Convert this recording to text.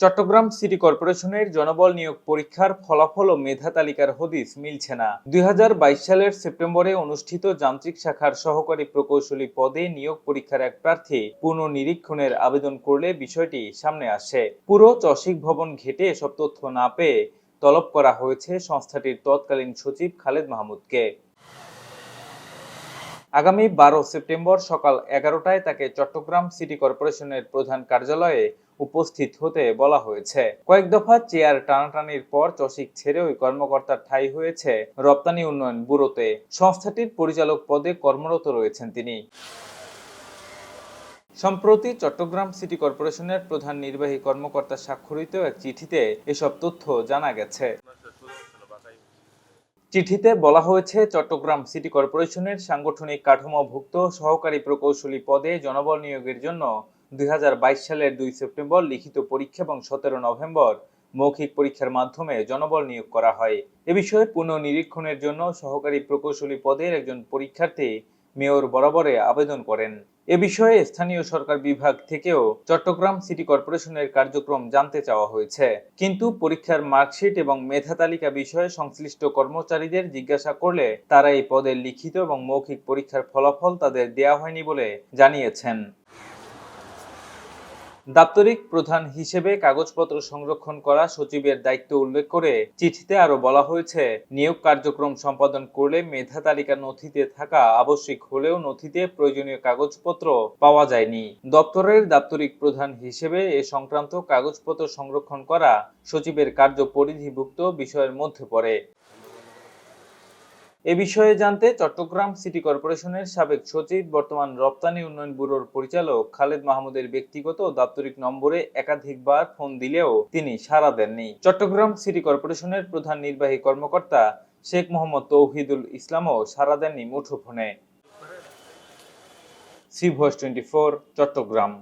Chittagong city কর্পোরেশনের জনবল নিয়োগ পরীক্ষার ফলাফল ও মেধা তালিকার হদিস মিলছে না। দুই হাজার বাইশ সালের সেপ্টেম্বরে অনুষ্ঠিত যান্ত্রিক শাখার সহকারী প্রকৌশলী পদে নিয়োগ পরীক্ষার এক প্রার্থী পুনঃনিরীক্ষণের আবেদন করলে বিষয়টি সামনে আসে। পুরো চসিক ভবন ঘেটে এসব তথ্য না পেয়ে তলব করা হয়েছে সংস্থাটির তৎকালীন সচিব খালেদ মাহমুদকে। আগামী বারো সেপ্টেম্বর সকাল এগারোটায় তাকে চট্টগ্রাম সিটি কর্পোরেশনের প্রধান কার্যালয়ে উপস্থিত হতে বলা হয়েছে। কয়েক দফা চেয়ার টানাটানির পর চসিক ছেড়ে ওই কর্মকর্তার ঠাঁই হয়েছে রপ্তানি উন্নয়ন ব্যুরোতে। সংস্থাটির পরিচালক পদে কর্মরত রয়েছেন তিনি। সম্প্রতি চট্টগ্রাম সিটি কর্পোরেশনের প্রধান নির্বাহী কর্মকর্তা স্বাক্ষরিত এক চিঠিতে এসব তথ্য জানা গেছে। চিঠিতে বলা হয়েছে, চট্টগ্রাম সিটি কর্পোরেশনের সাংগঠনিক কাঠামোভুক্ত সহকারী প্রকৌশলী পদে জনবল নিয়োগের জন্য দুই হাজার বাইশ সালের দুই সেপ্টেম্বর লিখিত পরীক্ষা এবং সতেরো নভেম্বর মৌখিক পরীক্ষার মাধ্যমে জনবল নিয়োগ করা হয়। এ বিষয়ে পুনঃনিরীক্ষণের জন্য সহকারী প্রকৌশলী পদের একজন পরীক্ষার্থী মেয়র বরাবরে আবেদন করেন। এ বিষয়ে স্থানীয় সরকার বিভাগ থেকেও চট্টগ্রাম সিটি কর্পোরেশনের কার্যক্রম জানতে চাওয়া হয়েছে। কিন্তু পরীক্ষার মার্কশিট এবং মেধা তালিকা বিষয়ে সংশ্লিষ্ট কর্মচারীদের জিজ্ঞাসা করলে তারা এই পদের লিখিত এবং মৌখিক পরীক্ষার ফলাফল তাদের দেয়া হয়নি বলে জানিয়েছেন। দাপ্তরিক প্রধান হিসেবে কাগজপত্র সংরক্ষণ করা সচিবের দায়িত্ব উল্লেখ করে চিঠিতে আরও বলা হয়েছে, নিয়োগ কার্যক্রম সম্পাদন করলে মেধা তালিকা নথিতে থাকা আবশ্যিক হলেও নথিতে প্রয়োজনীয় কাগজপত্র পাওয়া যায়নি। দপ্তরের দাপ্তরিক প্রধান হিসেবে এ সংক্রান্ত কাগজপত্র সংরক্ষণ করা সচিবের কার্য পরিধিভুক্ত বিষয়ের মধ্যে পড়ে। এ বিষয়ে জানতে চট্টগ্রাম সিটি কর্পোরেশনের সাবেক সচিব, বর্তমান রপ্তানি উন্নয়ন ব্যুরোর পরিচালক খালেদ মাহমুদের ব্যক্তিগত দাপ্তরিক নম্বরে একাধিকবার ফোন দিলেও তিনি সাড়া দেননি। চট্টগ্রাম সিটি কর্পোরেশনের প্রধান নির্বাহী কর্মকর্তা শেখ মোহাম্মদ তৌহিদুল ইসলামও সাড়া দেননি মুঠোফোনে। C voice twenty four, Chattogram.